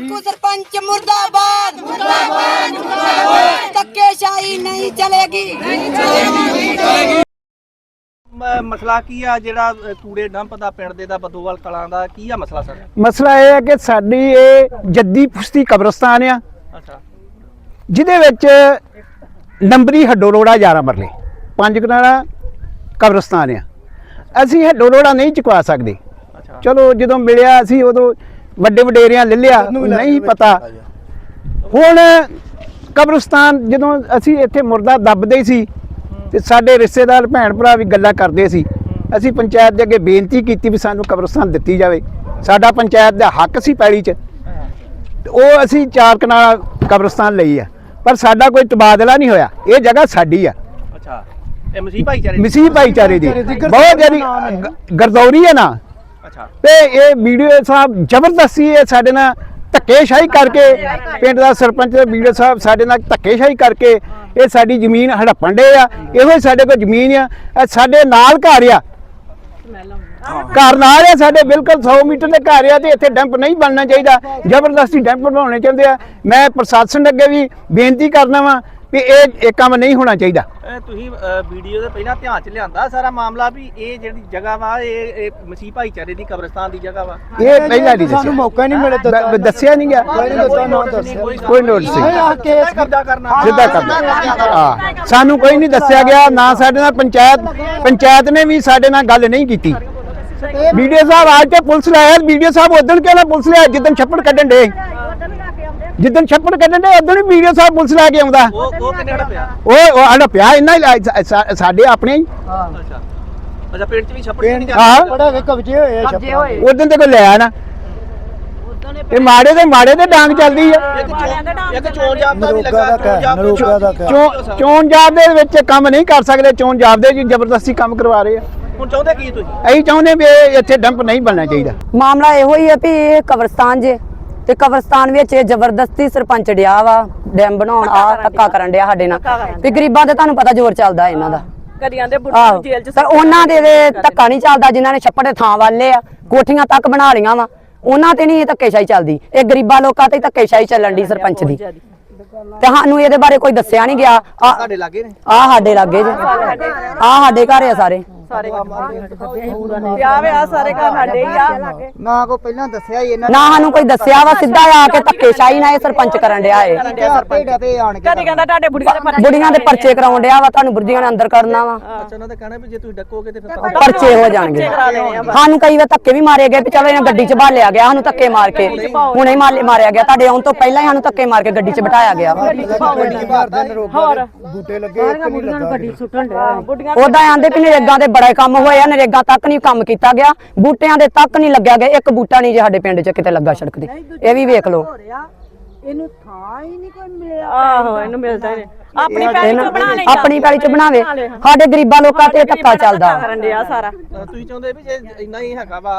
ਰਿੰਕੂ ਸਰਪੰਚ ਮੁਰਦਾਬਾਦ ਮੁਰਦਾਬਾਦ ਮੁਰਦਾਬਾਦ। ਧੱਕੇਸ਼ਾਹੀ ਨਹੀਂ ਚਲੇਗੀ। ਨਹੀਂ ਚਲੇਗੀ ਮ- ਮਸਲਾ ਕੀ ਆ ਜਿਹੜਾ ਕੂੜੇ ਡੰਪ ਦਾ ਪਿੰਡ ਦੇ ਦਾ ਬਦੋਵਾਲ ਕਲਾਂ ਦਾ? ਕੀ ਆ ਮਸਲਾ ਸਰ ਮਸਲਾ ਇਹ ਹੈ ਕਿ ਸਾਡੀ ਇਹ ਜੱਦੀ ਪੁਸ਼ਤੀ ਕਬਰਸਤਾਨ ਆ। ਅੱਛਾ। ਜਿਹਦੇ ਵਿੱਚ ਨੰਬਰੀ ਹੱਡੋ ਰੋੜਾ 11 ਮਰਲੇ ਪੰਜ ਕਨਾਲਾ ਕਬਰਸਤਾਨ ਆ। ਅਸੀਂ ਹੱਡੋ ਰੋੜਾ ਨਹੀਂ ਚੁਕਵਾ ਸਕਦੇ। ਚਲੋ ਜਦੋਂ ਮਿਲਿਆ ਅਸੀਂ ਉਦੋਂ ਵੱਡੇ ਵਡੇਰਿਆਂ ਲੈ ਲਿਆ ਨਹੀਂ ਪਤਾ। ਹੁਣ ਕਬਰਸਤਾਨ ਜਦੋਂ ਅਸੀਂ ਇੱਥੇ ਮੁਰਦਾ ਦੱਬਦੇ ਸੀ ਤੇ ਸਾਡੇ ਰਿਸ਼ਤੇਦਾਰ ਭੈਣ ਭਰਾ ਵੀ ਗੱਲਾਂ ਕਰਦੇ ਸੀ ਅਸੀਂ ਪੰਚਾਇਤ ਦੇ ਅੱਗੇ ਬੇਨਤੀ ਕੀਤੀ ਵੀ ਸਾਨੂੰ ਕਬਰਸਤਾਨ ਦਿੱਤੀ ਜਾਵੇ। ਸਾਡਾ ਪੰਚਾਇਤ ਦਾ ਹੱਕ ਸੀ ਪੈਲੀ 'ਚ। ਉਹ ਅਸੀਂ ਚਾਰ ਕਨਾਲ ਕਬਰਸਤਾਨ ਲਈ ਆ ਪਰ ਸਾਡਾ ਕੋਈ ਤਬਾਦਲਾ ਨਹੀਂ ਹੋਇਆ। ਇਹ ਜਗ੍ਹਾ ਸਾਡੀ ਆ। ਅੱਛਾ ਇਹ ਮਸੀਹ ਭਾਈਚਾਰੇ ਦੀ? ਮਸੀਹ ਭਾਈਚਾਰੇ ਦੀ। ਬਹੁਤ ਜਿਹੜੀ ਗਰਦੌਰੀ ਹੈ ਨਾ। ਅੱਛਾ। ਤੇ ਇਹ ਵੀਡੀਓ ਸਾਹਿਬ ਜ਼ਬਰਦਸਤੀ ਇਹ ਸਾਡੇ ਨਾਲ ਧੱਕੇਸ਼ਾਹੀ ਕਰਕੇ, ਪਿੰਡ ਦਾ ਸਰਪੰਚ ਤੇ ਵੀਡੀਓ ਸਾਹਿਬ ਸਾਡੇ ਨਾਲ ਧੱਕੇਸ਼ਾਹੀ ਕਰਕੇ, ਇਹ ਸਾਡੀ ਜ਼ਮੀਨ ਹੜੱਪਣ ਡੇ ਆ। ਇਹੋ ਹੀ ਸਾਡੇ ਕੋਲ ਜ਼ਮੀਨ ਆ। ਇਹ ਸਾਡੇ ਨਾਲ ਘਰ ਆ। ਘਰ ਨਾਲ ਆ ਸਾਡੇ, ਬਿਲਕੁਲ 100 ਮੀਟਰ ਦੇ ਘਰ ਆ ਤੇ ਇੱਥੇ ਡੈਂਪ ਨਹੀਂ ਬਣਨਾ ਚਾਹੀਦਾ। ਜ਼ਬਰਦਸਤੀ ਡੈਂਪ ਬਣਾਉਣੇ ਚਾਹੁੰਦੇ ਆ। ਮੈਂ ਪ੍ਰਸ਼ਾਸਨ ਅੱਗੇ ਵੀ ਬੇਨਤੀ ਕਰਨਾ ਵਾਂ ਵੀ ਇਹ ਇਹ ਕੰਮ ਨਹੀਂ ਹੋਣਾ ਚਾਹੀਦਾ। ਇਹ ਤੁਸੀਂ ਵੀਡੀਓ ਦੇ ਪਹਿਲਾਂ ਧਿਆਨ ਚ ਲਿਆਂਦਾ ਸਾਰਾ ਮਾਮਲਾ ਵੀ ਇਹ ਜਿਹੜੀ ਜਗ੍ਹਾ ਵਾ ਇਹ ਇਹ ਮਸੀਹ ਭਾਈਚਾਰੇ ਦੀ ਕਬਰਸਤਾਨ ਦੀ ਜਗ੍ਹਾ ਵਾ। ਇਹ ਪਹਿਲਾਂ ਨਹੀਂ ਸਾਨੂੰ ਮੌਕਾ ਨਹੀਂ ਮਿਲਿਆ ਦੱਸਿਆ ਨਹੀਂ ਗਿਆ। ਕੋਈ ਨਹੀਂ ਦੱਸਿਆ ਨਾ ਦੱਸਿਆ। ਕੋਈ ਨੋਟਿਸ ਨਹੀਂ। ਆ ਕੇਸ ਕਿੱਦਾਂ ਕਰਨਾ। ਸਿੱਧਾ ਕਰਨਾ ਹਾਂ। ਸਾਨੂੰ ਕੋਈ ਨਹੀਂ ਦੱਸਿਆ ਗਿਆ ਨਾ ਸਾਡੇ ਨਾਲ ਪੰਚਾਇਤ ਪੰਚਾਇਤ ਨੇ ਵੀ ਸਾਡੇ ਨਾਲ ਗੱਲ ਨਹੀਂ ਕੀਤੀ। ਵੀਡੀਓ ਸਾਹਿਬ ਅੱਜ ਤੇ ਪੁਲਿਸ ਲਾਇਆ ਵੀਡੀਓ ਸਾਹਿਬ ਉਦੋਂ ਕਿਉਂ ਨਾ ਪੁਲਿਸ ਲਿਆ ਜਿੱਦਣ ਛੱਪੜ ਕੱਢਣ ਦੇ ਜਿੱਦਣ ਛੱਪੜ ਕੱਢਣ ਦੇ ਉਦੋਂ ਹੀ ਵੀਡੀਓ ਸਾਹਿਬ ਪੁਲਿਸ ਲੈ ਕੇ ਆਉਂਦਾ। ਉਹ ਉਹ ਕਿੰਨੇ ਹੜਾ ਪਿਆ? ਉਹ ਉਹ ਸਾਡਾ ਪਿਆ ਇੰਨਾ ਹੀ ਲਾ- ਸਾ- ਸਾਡੇ ਆਪਣੇ ਹੀ। ਅੱਛਾ। ਅੱਛਾ ਪਿੰਡ ਚ ਵੀ ਛੱਪੜ ਨਹੀਂ ਹਾਂ। ਬੜਾ ਕੇ ਕਬਜੇ ਹੋਏ ਆ ਛੱਪਾਂ ਉਦੋਂ ਤੇ ਕੋਈ ਲਿਆ ਨਾ। ਇਹ ਮਾੜੇ ਦੇ ਮਾੜੇ ਦੇ ਡਾਂਗ ਚੱਲਦੀ ਆ। ਇੱਕ ਚੋਣ ਇੱਕ ਚੋਣ ਜਾਬਤਾ ਵੀ ਨਰੋਗਾ ਲੱਗਾ ਦਾ ਕਹਿ, ਜਾਬਤਾ- ਨਰੋਗਾ ਦਾ ਕਹਿ। ਚੋਣ ਚੋਣ ਜਾਬ ਦੇ ਵਿੱਚ ਕੰਮ ਨਹੀਂ ਕਰ ਸਕਦੇ ਚੋਣ ਜਾਬ ਦੇ ਜੀ ਜ਼ਬਰਦਸਤੀ ਕੰਮ ਕਰਵਾ ਰਹੇ ਆ। ਹੁਣ ਚਾਹੁੰਦੇ ਕੀ ਤੁਸੀਂ? ਅਸੀਂ ਚਾਹੁੰਦੇ ਵੀ ਇਹ ਇੱਥੇ ਡੰਪ ਨਹੀਂ ਬਣਨਾ ਚਾਹੀਦਾ। ਮਾਮਲਾ ਇਹੋ ਹੀ ਹੈ ਵੀ ਇਹ ਕਬਰਸਤਾਨ ਜੇ ਤੇ ਕਬਰਸਤਾਨ ਵਿੱਚ ਇਹ ਜ਼ਬਰਦਸਤੀ ਸਰਪੰਚ ਡਿਆ ਵਾ ਡੈਮ ਬਣਾਉਣ ਆ ਧੱਕਾ ਕਰਨ ਡਿਆ ਸਾਡੇ ਨਾਲ। ਵੀ ਗਰੀਬਾਂ ਦੇ ਤੁਹਾਨੂੰ ਪਤਾ ਜ਼ੋਰ ਚੱਲਦਾ ਇਹਨਾਂ ਦਾ। ਕਦੀਆਂ ਦੇ ਬੁੱਢੇ ਆਹੋ ਨੂੰ ਜੇਲ੍ਹ ਚ ਪਰ ਉਹਨਾਂ ਦੇ ਦੇ ਧੱਕਾ ਨਹੀਂ ਚੱਲਦਾ ਜਿਨ੍ਹਾਂ ਨੇ ਛੱਪੜ ਦੇ ਥਾਂ ਵਾਲੇ ਆ ਕੋਠੀਆਂ ਤੱਕ ਬਣਾ ਲੀਆਂ ਵਾ। ਉਹਨਾਂ ਤੇ ਨਹੀਂ ਇਹ ਧੱਕੇਸ਼ਾਹੀ ਚੱਲਦੀ। ਇਹ ਗਰੀਬਾਂ ਲੋਕਾਂ ਤੇ ਧੱਕੇਸ਼ਾਹੀ ਚੱਲਣ ਦੀ ਸਰਪੰਚ ਦੀ। ਤੇ ਸਾਨੂੰ ਇਹਦੇ ਬਾਰੇ ਕੋਈ ਦੱਸਿਆ ਨਹੀਂ ਗਿਆ। ਆ ਤੁਹਾਡੇ ਲਾਗੇ ਨੇ। ਆ ਸਾਡੇ ਲਾਗੇ ਜੀ। ਆ ਸਾਡੇ ਘਰ ਆ ਸਾਰੇ। ਸਾਰੇ ਵਿਆਹ ਵਿਆਹ ਸਾਰੇ ਘਰ ਸਾਡੇ ਹੀ ਆ। ਨਾ ਕੋ ਪਹਿਲਾਂ ਦੱਸਿਆ ਹੀ ਇਹਨਾਂ ਨਾ। ਸਾਨੂੰ ਕੋਈ ਦੱਸਿਆ ਵਾ ਸਿੱਧਾ ਆ ਕੇ ਧੱਕੇਸ਼ਾਹੀ ਨਾਲ ਇਹ ਸਰਪੰਚ ਕਰਨ ਡਿਆ ਏ। ਸਰਪੰਚ ਡਬੇ ਆਣ ਕੇ ਕਦੀ ਕਹਿੰਦਾ ਤੁਹਾਡੇ ਬੁੜੀਆਂ ਦੇ ਪਰਚੇ ਬੁੜੀਆਂ ਦੇ ਪਰਚੇ ਕਰਾਉਣ ਡਿਆ ਵਾ ਤੁਹਾਨੂੰ ਬੁਰਜੀਆਂ ਨੇ ਅੰਦਰ ਕਰਨਾ ਵਾ। ਅੱਛਾ ਉਹਨਾਂ ਦਾ ਕਹਿਣਾ ਵੀ ਜੇ ਤੁਸੀਂ ਡੱਕੋਗੇ ਤੇ ਫਿਰ ਪਰਚੇ ਹੋ ਜਾਣਗੇ। ਕਰਾ ਦੇਣੇ ਆ ਸਾਨੂੰ ਕਈ ਵਾਰ ਧੱਕੇ ਵੀ ਮਾਰੇ ਗਏ ਵੀ ਚਲੋ ਇਹਨਾਂ ਗੱਡੀ 'ਚ ਭਾਲਿਆ ਗਿਆ ਸਾਨੂੰ ਧੱਕੇ ਮਾਰ ਕੇ। ਹੁਣੇ ਮਾਰਿਆ ਗਿਆ। ਤੁਹਾਡੇ ਆਉਣ ਤੋਂ ਪਹਿਲਾਂ ਹੀ ਸਾਨੂੰ ਧੱਕੇ ਮਾਰ ਕੇ ਗੱਡੀ 'ਚ ਬਿਠਾਇਆ ਗਿਆ ਵਾ। ਬੂਟੇ ਲੱਗੇ ਇੱਕ ਨਹੀਂ ਲੱਗਾ ਬੁੱਢੀਆਂ ਉਦਾਂ ਆਂਦੇ ਨਰੇਗਾ ਦੇ ਬੜਾ ਕੰਮ ਹੋਇਆ ਨਰੇਗਾ ਤੱਕ ਨਹੀਂ ਕੰਮ ਕੀਤਾ ਗਿਆ ਬੂਟਿਆਂ ਦੇ ਤੱਕ ਨਹੀਂ ਲੱਗਿਆ ਗਿਆ ਇੱਕ ਬੂਟਾ ਨਹੀਂ ਜੇ ਸਾਡੇ ਪਿੰਡ 'ਚ ਕਿਤੇ ਲੱਗਾ ਸੜਕ ਤੇ। ਇਹ ਵੀ ਵੇਖ ਲਓ। ਆਹੋ ਇਹਨੂੰ ਮਿਲਦਾ ਹੀ ਨਹੀਂ। ਆਪਣੀ ਪੈਲੀ ਬਣਾ ਲੈ ਆਪਣੀ ਪੈਲੀ 'ਚ ਬਣਾਵੇ ਸਾਡੇ ਗਰੀਬਾਂ ਲੋਕਾਂ ਤੇ ਧੱਕਾ ਚੱਲਦਾ। ਕਰਨ ਡਿਆ ਸਾਰਾ। ਤੁਸੀਂ ਚਾਹੁੰਦੇ ਵੀ ਜੇ ਇੰਨਾ ਹੀ ਹੈਗਾ ਵਾ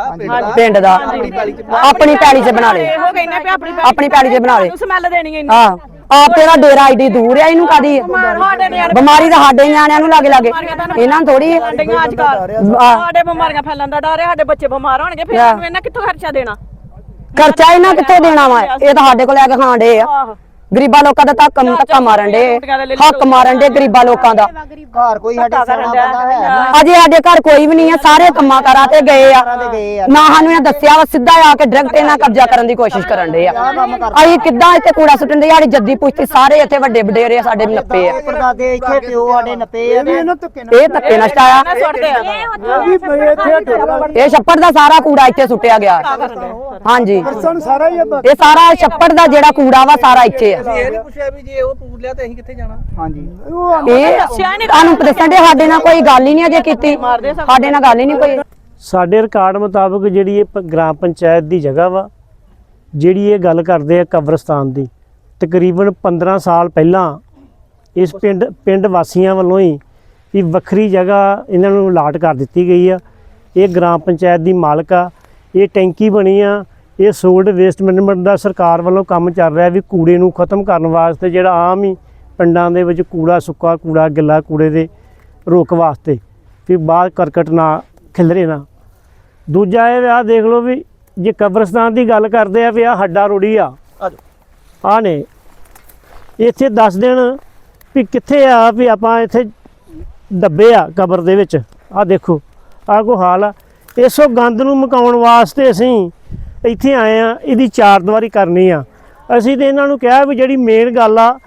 ਪਿੰਡ ਦਾ ਦਾ। ਆਪਣੀ ਪੈਲੀ ਚ ਆਪਣੀ ਪੈਲੀ 'ਚ ਬਣਾ ਲੇ ਇਹੋ ਕਹਿੰਦੇ ਵੀ ਆਪਣੀ ਪੈਲੀ 'ਚ ਬਣਾ ਲੇ ਸਮੈਲ ਦੇਣੀ ਹੈ ਹਾਂ। ਆਪ ਤੇਰਾ ਡੇਰਾ ਆਈਡੀ ਦੂਰ ਆ ਇਹਨੂੰ ਕਾਦੀ ਸਾਡੇ ਨਿਆਣੇ ਬਿਮਾਰੀ ਤਾਂ ਸਾਡੇ ਨਿਆਣਿਆਂ ਨੂੰ ਲੱਗੇ ਲੱਗੇ। ਇਹਨਾਂ ਥੋੜੀ ਡੰਡੀਆਂ ਅੱਜ ਕੱਲ ਸਾਡੇ ਬਿਮਾਰੀਆਂ ਫੈਲਣ ਦਾ ਡਰ ਹੈ ਸਾਡੇ ਬੱਚੇ ਬਿਮਾਰ ਹੋਣਗੇ ਫਿਰ ਇਹਨਾਂ ਕਿੱਥੋਂ ਖਰਚਾ ਦੇਣਾ? ਖਰਚਾ ਇਹਨਾਂ ਕਿੱਥੋਂ ਦੇਣਾ ਵਾ? ਇਹ ਤਾਂ ਸਾਡੇ ਕੋਲ ਲੈ ਕੇ ਖਾਣ ਡੇ ਆ। ਗਰੀਬਾਂ ਲੋਕਾਂ ਦਾ ਧੱਕਾ ਧੱਕਾ ਮਾਰਨ ਡੇ ਹੱਕ ਮਾਰਨ ਡੇ ਗਰੀਬਾਂ ਲੋਕਾਂ ਦਾ। ਘਰ ਕੋਈ ਸਾਡੇ ਸਿਆਣਾ ਬੰਦਾ ਹੈ। ਨਾ ਅਜੇ ਸਾਡੇ ਘਰ ਕੋਈ ਵੀ ਨਹੀਂ ਆ ਸਾਰੇ ਕੰਮਾਂ ਕਾਰਾਂ ਤੇ ਗਏ ਆ। ਤੇ ਨਾ ਸਾਨੂੰ ਇਹ ਦੱਸਿਆ ਵਾ ਸਿੱਧਾ ਆ ਕੇ ਡਾਇਰੈਕਟ ਇਹਨਾਂ ਕਬਜ਼ਾ ਕਰਨ ਦੀ ਕੋਸ਼ਿਸ਼ ਕਰਨ ਡੇ ਆ। ਅਸੀਂ ਕਿੱਦਾਂ ਇੱਥੇ ਕੂੜਾ ਸੁੱਟਣ ਦੇ ਸਾਡੀ ਜੱਦੀ ਪੁਸ਼ਤੀ ਸਾਰੇ ਇੱਥੇ ਵੱਡੇ ਵਡੇਰੇ ਸਾਡੇ ਨੱਪੇ ਆ। ਪਰਦਾਦੇ ਇੱਥੇ ਪਿਓ ਸਾਡੇ ਨੱਪੇ ਆ। ਤੇ ਇਹ ਧੱਕੇ ਨਸ਼ਟ ਆਇਆ ਸੁੱਟਦੇ ਆ। ਵੀ ਪਏ ਇੱਥੇ ਟੋਲਾ ਇਹ ਛੱਪੜ ਦਾ ਸਾਰਾ ਕੂੜਾ ਇੱਥੇ ਸੁੱਟਿਆ ਗਿਆ। ਹਾਂਜੀ। ਸਾਰਾ ਹੀ। ਇਹ ਸਾਰਾ ਛੱਪੜ ਦਾ ਜਿਹੜਾ ਕੂੜਾ ਵਾ ਸਾਰਾ ਇੱਥੇ ਆ। ਇਹ ਨਹੀਂ ਪੁੱਛਿਆ ਵੀ ਜੇ ਉਹ ਪੂਰ ਲਿਆ ਤੇ ਅਸੀਂ ਕਿੱਥੇ ਜਾਣਾ? ਹਾਂਜੀ। ਉਹ ਇਹ ਤੁਹਾਨੂੰ ਦੱਸਣ ਦੇ ਸਾਡੇ ਨਾਲ ਕੋਈ ਗੱਲ ਹੀ ਨਹੀਂ ਅਜੇ ਕੀਤੀ। ਸਾਡੇ ਨਾਲ ਗੱਲ ਹੀ ਨਹੀਂ ਕੋਈ। ਸਾਡੇ ਰਿਕਾਰਡ ਮੁਤਾਬਕ ਜਿਹੜੀ ਇਹ ਪ- ਗ੍ਰਾਮ ਪੰਚਾਇਤ ਦੀ ਜਗ੍ਹਾ ਵਾ ਜਿਹੜੀ ਇਹ ਗੱਲ ਕਰਦੇ ਆ ਕਬਰਸਤਾਨ ਦੀ ਤਕਰੀਬਨ 15 ਸਾਲ ਪਹਿਲਾਂ ਇਸ ਪਿੰਡ ਪਿੰਡ ਵਾਸੀਆਂ ਵੱਲੋਂ ਹੀ ਵੀ ਵੱਖਰੀ ਜਗ੍ਹਾ ਇਹਨਾਂ ਨੂੰ ਅਲਾਟ ਕਰ ਦਿੱਤੀ ਗਈ ਆ। ਇਹ ਗ੍ਰਾਮ ਪੰਚਾਇਤ ਦੀ ਮਾਲਕ ਆ ਇਹ ਟੈਂਕੀ ਬਣੀ ਆ ਇਹ ਸੋਲਡ ਵੇਸਟ ਮੈਨੇਜਮੈਂਟ ਦਾ ਸਰਕਾਰ ਵੱਲੋਂ ਕੰਮ ਚੱਲ ਰਿਹਾ ਵੀ ਕੂੜੇ ਨੂੰ ਖਤਮ ਕਰਨ ਵਾਸਤੇ ਜਿਹੜਾ ਆਮ ਹੀ ਪਿੰਡਾਂ ਦੇ ਵਿੱਚ ਕੂੜਾ ਸੁੱਕਾ ਕੂੜਾ ਗਿੱਲਾ ਕੂੜੇ ਦੇ ਰੋਕ ਵਾਸਤੇ ਵੀ ਬਾਹਰ ਕਰਕਟ ਨਾ ਖਿਲਰੇ ਨਾ। ਦੂਜਾ ਇਹ ਆ ਦੇਖ ਲਓ ਵੀ ਜੇ ਕਬਰਸਤਾਨ ਦੀ ਗੱਲ ਕਰਦੇ ਆ ਵੀ ਆ ਹੱਡਾ ਰੋੜੀ ਆ। ਆ ਨੇ ਇੱਥੇ ਦੱਸ ਦੇਣ ਵੀ ਕਿੱਥੇ ਆ ਵੀ ਆਪਾਂ ਇੱਥੇ ਦੱਬੇ ਆ ਕਬਰ ਦੇ ਵਿੱਚ। ਆ ਦੇਖੋ ਆ ਕੋ ਹਾਲ ਆ। ਇਸੋ ਗੰਦ ਨੂੰ ਮਕਾਉਣ ਵਾਸਤੇ ਅਸੀਂ ਇੱਥੇ ਆਏ ਆ, ਇਹਦੀ ਚਾਰ ਦੀਵਾਰੀ ਕਰਨੀ ਆ। ਅਸੀਂ ਤੇ ਇਹਨਾਂ ਨੂੰ ਕਿਹਾ ਵੀ ਜਿਹੜੀ ਮੇਨ ਗੱਲ ਆ,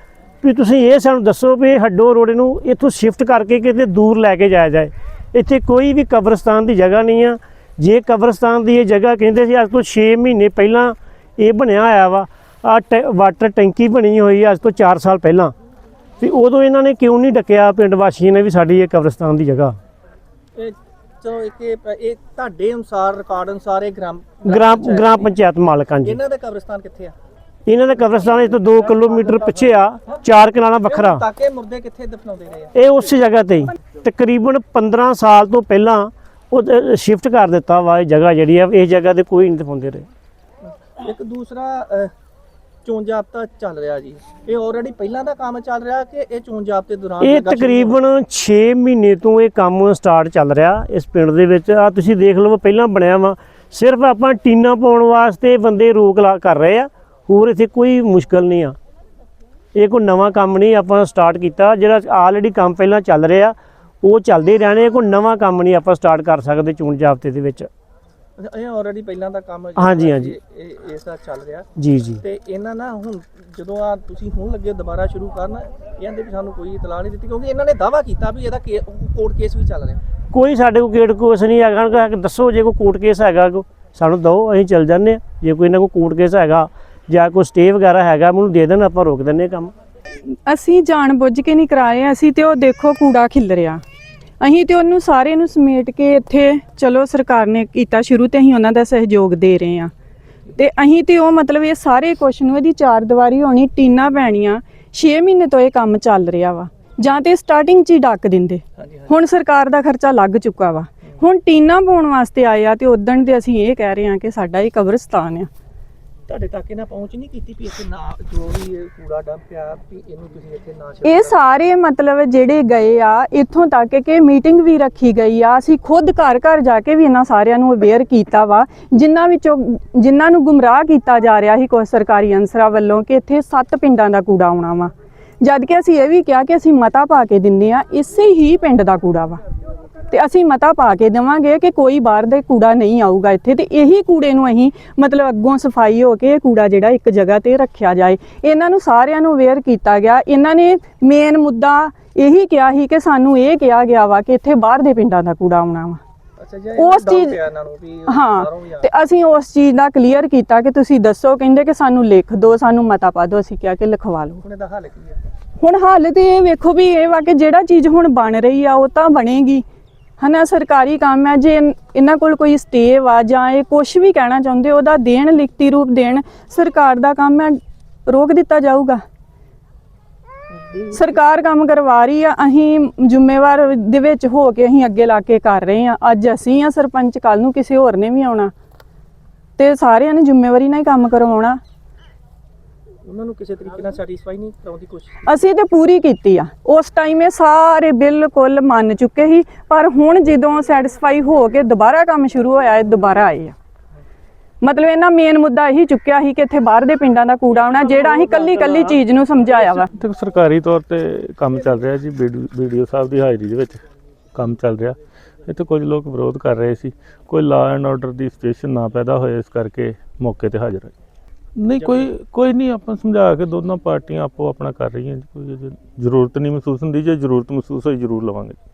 ਵੀ ਤੁਸੀਂ ਇਹ ਸਾਨੂੰ ਦੱਸੋ ਵੀ ਹੱਡੋ ਰੋੜੇ ਨੂੰ ਇੱਥੋਂ ਸ਼ਿਫਟ ਕਰਕੇ ਕਿਤੇ ਦੂਰ ਲੈ ਕੇ ਜਾਇਆ ਜਾਏ। ਇੱਥੇ ਕੋਈ ਵੀ ਕਬਰਸਤਾਨ ਦੀ ਜਗ੍ਹਾ ਨਹੀਂ ਆ। ਜੇ ਕਬਰਸਤਾਨ ਦੀ ਇਹ ਜਗ੍ਹਾ ਕਹਿੰਦੇ ਸੀ, ਅੱਜ ਤੋਂ 6 ਮਹੀਨੇ ਪਹਿਲਾਂ ਇਹ ਬਣਿਆ ਹੋਇਆ ਵਾ। ਆ ਵਾਟਰ ਟੈਂਕੀ ਬਣੀ ਹੋਈ ਅੱਜ ਤੋਂ 4 ਸਾਲ ਪਹਿਲਾਂ। ਤੇ ਉਦੋਂ ਇਹਨਾਂ ਨੇ ਕਿਉਂ ਨਹੀਂ ਡੱਕਿਆ? ਪਿੰਡ ਵਾਸੀਆਂ ਨੇ ਵੀ ਸਾਡੀ ਇਹ ਕਬਰਸਤਾਨ ਦੀ ਜਗ੍ਹਾ। ਚਲੋ ਇੱਕ ਇਹ ਇਹ ਤੁਹਾਡੇ ਅਨੁਸਾਰ ਰਿਕਾਰਡ ਅਨੁਸਾਰ ਇਹ ਗ੍ਰਾਮ ਗ੍ਰਾਮ ਪੰਚਾਇਤ ਗ੍ਰਾਮ ਪੰਚਾਇਤ ਮਾਲਕਾਂ ਜੀ। ਇਹਨਾਂ ਦਾ ਕਬਰਸਤਾਨ ਕਿੱਥੇ ਆ? ਇਹਨਾਂ ਦਾ ਕਬਰਸਤਾਨ ਇਸ ਤੋਂ 2 ਕਿਲੋਮੀਟਰ ਪਿੱਛੇ ਆ ਚਾਰ ਕਿਨਾਰਾ ਵੱਖਰਾ। ਤਾਕੇ ਮੁਰਦੇ ਕਿੱਥੇ ਦਫਨਾਉਂਦੇ ਰਹੇ ਆ? ਇਹ ਉਸੇ ਜਗ੍ਹਾ ਤੇ ਹੀ। ਤਕਰੀਬਨ 15 ਸਾਲ ਤੋਂ ਪਹਿਲਾਂ ਉਹ ਸ਼ਿਫਟ ਕਰ ਦਿੱਤਾ ਵਾ ਇਹ ਜਗ੍ਹਾ ਜਿਹੜੀ ਆ ਇਸ ਜਗ੍ਹਾ ਤੇ ਕੋਈ ਨਹੀਂ ਦਫਨਾਉਂਦੇ ਰਹੇ। ਇੱਕ ਦੂਸਰਾ ਅਹ, ਚੋਣ ਜਾਬਤਾ ਚੱਲ ਰਿਹਾ ਜੀ। ਇਹ ਆਲਰੇਡੀ ਪਹਿਲਾਂ ਦਾ ਕੰਮ ਚੱਲ ਰਿਹਾ ਕਿ ਇਹ ਚੋਣ ਜਾਬਤੇ ਦੌਰਾਨ ਇਹ ਤਕਰੀਬਨ 6 ਮਹੀਨੇ ਤੋਂ ਇਹ ਕੰਮ ਸਟਾਰਟ ਚੱਲ ਰਿਹਾ ਇਸ ਪਿੰਡ ਦੇ ਵਿੱਚ। ਆ ਤੁਸੀਂ ਦੇਖ ਲਓ ਪਹਿਲਾਂ ਬਣਿਆ ਵਾ। ਸਿਰਫ ਆਪਾਂ ਟੀਨਾ ਪਾਉਣ ਵਾਸਤੇ ਬੰਦੇ ਰੋਕ ਲਾ ਕਰ ਰਹੇ ਆ। ਹੋਰ ਇੱਥੇ ਕੋਈ ਮੁਸ਼ਕਲ ਨਹੀਂ ਆ। ਇਹ ਕੋਈ ਨਵਾਂ ਕੰਮ ਨਹੀਂ ਆਪਾਂ ਸਟਾਰਟ ਕੀਤਾ। ਜਿਹੜਾ ਆਲਰੇਡੀ ਕੰਮ ਪਹਿਲਾਂ ਚੱਲ ਰਿਹਾ ਉਹ ਚੱਲਦੇ ਰਹਿਣੇ ਕੋਈ ਨਵਾਂ ਕੰਮ ਨਹੀਂ ਆਪਾਂ ਸਟਾਰਟ ਕਰ ਸਕਦੇ ਚੋਣ ਜਾਬਤੇ ਦੇ ਵਿੱਚ। ਇਹ ਆਲਰੇਡੀ ਪਹਿਲਾਂ ਦਾ ਕੰਮ ਹਾਂਜੀ, ਹਾਂਜੀ। ਇਸ ਦਾ ਚੱਲ ਰਿਹਾ। ਜੀ ਜੀ। ਤੇ ਇਹਨਾਂ ਨਾ ਹੁਣ ਜਦੋਂ ਆ ਤੁਸੀਂ ਹੁਣ ਲੱਗੇ ਦੁਬਾਰਾ ਸ਼ੁਰੂ ਕਰਨ ਇਹ ਕਹਿੰਦੇ ਵੀ ਸਾਨੂੰ ਕੋਈ ਇਤਲਾਹ ਨਹੀਂ ਦਿੱਤੀ ਕਿਉਂਕਿ ਇਹਨਾਂ ਨੇ ਦਾਵਾ ਕੀਤਾ ਵੀ ਇਹਦਾ ਕੋਰਟ ਕੇਸ ਵੀ ਚੱਲ ਰਿਹਾ। ਕੋਈ ਸਾਡੇ ਕੋਲ ਕੇਟ ਕੋਸ ਨਹੀਂ ਹੈਗਾ ਉਹਨਾਂ ਕੋਲ ਦੱਸੋ ਜੇ ਕੋਈ ਕੋਰਟ ਕੇਸ ਹੈਗਾ ਕੋ ਸਾਨੂੰ ਦਿਓ ਅਸੀਂ ਚੱਲ ਜਾਂਦੇ ਹਾਂ। ਜੇ ਕੋਈ ਇਹਨਾਂ ਕੋਲ ਕੋਰਟ ਕੇਸ ਹੈਗਾ ਜਾਂ ਕੋਈ ਸਟੇ ਵਗੈਰਾ ਹੈਗਾ ਮੈਨੂੰ ਦੇ ਦੇਣ ਆਪਾਂ ਰੋਕ ਦਿੰਨੇ ਕੰਮ। ਅਸੀਂ ਜਾਣ ਬੁੱਝ ਕੇ ਨਹੀਂ ਕਰਾਏ ਅਸੀਂ ਤੇ ਉਹ ਦੇਖੋ ਕੂੜਾ ਖਿਲਰਿਆ। ਅਸੀਂ ਤੇ ਉਹਨੂੰ ਸਾਰੇ ਨੂੰ ਸਮੇਟ ਕੇ ਇੱਥੇ ਚਲੋ ਸਰਕਾਰ ਨੇ ਕੀਤਾ ਸ਼ੁਰੂ ਤੇ ਅਸੀਂ ਉਹਨਾਂ ਦਾ ਸਹਿਯੋਗ ਦੇ ਰਹੇ ਹਾਂ। ਤੇ ਅਸੀਂ ਤੇ ਉਹ ਮਤਲਬ ਇਹ ਸਾਰੇ ਕੁਛ ਨੂੰ ਇਹਦੀ ਚਾਰ ਦੀਵਾਰੀ ਹੋਣੀ ਟੀਨਾ ਪੈਣੀਆਂ 6 ਮਹੀਨੇ ਤੋਂ ਇਹ ਕੰਮ ਚੱਲ ਰਿਹਾ ਵਾ। ਜਾਂ ਤੇ ਸਟਾਰਟਿੰਗ 'ਚ ਹੀ ਡੱਕ ਦਿੰਦੇ। ਹੁਣ ਸਰਕਾਰ ਦਾ ਖਰਚਾ ਲੱਗ ਚੁੱਕਾ ਵਾ। ਹੁਣ ਟੀਨਾ ਪਾਉਣ ਵਾਸਤੇ ਆਏ ਆ ਤੇ ਉਦਣ ਦੇ ਅਸੀਂ ਇਹ ਕਹਿ ਰਹੇ ਹਾਂ ਕਿ ਸਾਡਾ ਇਹ ਕਬਰਸਤਾਨ ਆ। ਤੁਹਾਡੇ ਤੱਕ ਇਹਨਾਂ ਪਹੁੰਚ ਨਹੀਂ ਕੀਤੀ ਵੀ ਇੱਥੇ ਨਾ, ਜੋ ਵੀ ਇਹ ਕੂੜਾ ਡੰਪ ਆ, ਵੀ ਇਹਨੂੰ ਤੁਸੀਂ ਇੱਥੇ ਨਾ ਇਹ ਸਾਰੇ ਮਤਲਬ ਜਿਹੜੇ ਗਏ ਆ, ਇੱਥੋਂ ਤੱਕ ਕਿ ਮੀਟਿੰਗ ਵੀ ਰੱਖੀ ਗਈ ਆ। ਅਸੀਂ ਖੁਦ ਘਰ ਘਰ ਜਾ ਕੇ ਵੀ ਇਹਨਾਂ ਸਾਰਿਆਂ ਨੂੰ ਅਵੇਅਰ ਕੀਤਾ ਵਾ। ਜਿਨ੍ਹਾਂ ਵਿੱਚੋਂ, ਜਿਨ੍ਹਾਂ ਨੂੰ ਗੁੰਮਰਾਹ ਕੀਤਾ ਜਾ ਰਿਹਾ ਸੀ ਕੋਈ ਸਰਕਾਰੀ ਅੰਸਰਾਂ ਵੱਲੋਂ ਕਿ ਇੱਥੇ ਸੱਤ ਪਿੰਡਾਂ ਦਾ ਕੂੜਾ ਆਉਣਾ ਵਾ। ਜਦ ਕਿ ਅਸੀਂ ਇਹ ਵੀ ਕਿਹਾ ਕਿ ਅਸੀਂ ਮਤਾ ਪਾ ਕੇ ਦਿੰਨੇ ਆ, ਇਸੇ ਹੀ ਪਿੰਡ ਦਾ ਕੂੜਾ ਵਾ। ਤੇ ਅਸੀਂ ਮਤਾ ਪਾ ਕੇ ਦੇਵਾਂਗੇ ਕਿ ਕੋਈ ਬਾਹਰ ਦੇ ਕੂੜਾ ਨਹੀਂ ਆਊਗਾ ਇੱਥੇ ਤੇ ਇਹੀ ਕੂੜੇ ਨੂੰ ਅਸੀਂ ਮਤਲਬ ਅੱਗੋਂ ਸਫ਼ਾਈ ਹੋ ਕੇ ਇਹ ਕੂੜਾ ਜਿਹੜਾ ਇੱਕ ਜਗ੍ਹਾ ਤੇ ਰੱਖਿਆ ਜਾਏ। ਇਹਨਾਂ ਨੂੰ ਸਾਰਿਆਂ ਨੂੰ ਅਵੇਅਰ ਕੀਤਾ ਗਿਆ। ਇਹਨਾਂ ਨੇ ਮੇਨ ਮੁੱਦਾ ਇਹੀ ਕਿਹਾ ਸੀ ਕਿ ਸਾਨੂੰ ਇਹ ਕਿਹਾ ਗਿਆ ਵਾ ਕਿ ਇੱਥੇ ਬਾਹਰ ਦੇ ਪਿੰਡਾਂ ਦਾ ਕੂੜਾ ਆਉਣਾ ਵਾ। ਉਸ ਚੀਜ਼- ਹਾਂ ਤੇ ਅਸੀਂ ਉਸ ਚੀਜ਼ ਦਾ ਕਲੀਅਰ ਕੀਤਾ ਕਿ ਤੁਸੀਂ ਦੱਸੋ ਕਹਿੰਦੇ ਕਿ ਸਾਨੂੰ ਲਿਖ ਦਿਓ ਸਾਨੂੰ ਮਤਾ ਪਾ ਦਿਓ ਅਸੀਂ ਕਿਹਾ ਕਿ ਲਿਖਵਾ ਲਓ। ਹੁਣ ਇਹਦਾ ਹੱਲ ਕੀ ਹੈ? ਹੁਣ ਹਾਲ ਤੇ ਇਹ ਵੇਖੋ ਵੀ ਇਹ ਵਾ ਕਿ ਜਿਹੜਾ ਚੀਜ਼ ਹੁਣ ਬਣ ਰਹੀ ਆ ਉਹ ਤਾਂ ਬਣੇਗੀ। ਹਨਾ, ਸਰਕਾਰੀ ਕੰਮ ਹੈ, ਜੇ ਇਹਨਾਂ ਕੋਲ ਕੋਈ ਸਟੇ ਵਾ ਜਾਂ ਇਹ ਕੁਝ ਵੀ ਕਹਿਣਾ ਚਾਹੁੰਦੇ, ਉਹਦਾ ਦੇਣ, ਲਿਖਤੀ ਰੂਪ ਦੇਣ, ਸਰਕਾਰ ਦਾ ਕੰਮ ਹੈ, ਰੋਕ ਦਿੱਤਾ ਜਾਊਗਾ। ਸਰਕਾਰ ਕੰਮ ਕਰਵਾ ਰਹੀ ਆ, ਅਸੀਂ ਜ਼ਿੰਮੇਵਾਰ ਦੇ ਵਿੱਚ ਹੋ ਕੇ ਅਸੀਂ ਅੱਗੇ ਲਾ ਕੇ ਕਰ ਰਹੇ ਆ। ਅੱਜ ਅਸੀਂ ਆ, ਸਰਪੰਚ ਕੱਲ ਨੂੰ ਕਿਸੇ ਹੋਰ ਨੇ ਵੀ ਆਉਣਾ। ਤੇ ਸਾਰਿਆਂ ਨੇ ਜ਼ਿੰਮੇਵਾਰੀ ਨਾਲ ਹੀ ਕੰਮ ਕਰਵਾਉਣਾ। ਉਹਨਾਂ ਨੂੰ ਕਿਸੇ ਤਰੀਕੇ ਨਾਲ ਸੈਟੀਸਫਾਈ ਨਹੀਂ ਕਰਾਉਣ ਦੀ ਕੋਸ਼ਿਸ਼ ਅਸੀਂ ਤੇ ਪੂਰੀ ਕੀਤੀ ਆ। ਉਸ ਟਾਈਮ ਇਹ ਸਾਰੇ ਬਿਲਕੁਲ ਮੰਨ ਚੁੱਕੇ ਸੀ ਪਰ ਹੁਣ ਜਦੋਂ ਸੈਟੀਸਫਾਈ ਹੋ ਕੇ ਦੁਬਾਰਾ ਕੰਮ ਸ਼ੁਰੂ ਹੋਇਆ ਇਹ ਦੁਬਾਰਾ ਆਏ ਆ। ਮਤਲਬ ਇਹਨਾਂ ਮੇਨ ਮੁੱਦਾ ਇਹੀ ਚੁੱਕਿਆ ਸੀ ਕਿ ਇੱਥੇ ਬਾਹਰ ਦੇ ਪਿੰਡਾਂ ਦਾ ਕੂੜਾ ਆਉਣਾ ਜਿਹੜਾ ਅਸੀਂ ਕੱਲੀ ਕੱਲੀ ਚੀਜ਼ ਨੂੰ ਸਮਝਾਇਆ ਵਾ। ਤੇ ਸਰਕਾਰੀ ਤੌਰ ਤੇ ਕੰਮ ਚੱਲ ਰਿਹਾ ਜੀ ਵੀਡੀਓ ਸਾਹਿਬ ਦੀ ਹਾਜ਼ਰੀ ਦੇ ਵਿੱਚ ਕੰਮ ਚੱਲ ਰਿਹਾ। ਇੱਥੇ ਕੁਝ ਲੋਕ ਵਿਰੋਧ ਕਰ ਰਹੇ ਸੀ ਕੋਈ ਲਾ ਐਂਡ ਆਰਡਰ ਦੀ ਸਿਚੁਏਸ਼ਨ ਨਾ ਪੈਦਾ ਹੋਏ ਇਸ ਕਰਕੇ ਮੌਕੇ ਤੇ ਹਾਜ਼ਰ ਹੈ ਨਹੀਂ ਕੋਈ ਕੋਈ ਨਹੀਂ ਆਪਾਂ ਸਮਝਾ ਕੇ ਦੋਨੋਂ ਪਾਰਟੀਆਂ ਆਪੋ ਆਪਣਾ ਕਰ ਰਹੀਆਂ ਜੀ ਕੋਈ ਅਜੇ ਜ਼ਰੂਰਤ ਨਹੀਂ ਮਹਿਸੂਸ ਹੁੰਦੀ ਜੇ ਜ਼ਰੂਰਤ ਮਹਿਸੂਸ ਹੋਈ ਜ਼ਰੂਰ ਲਵਾਂਗੇ।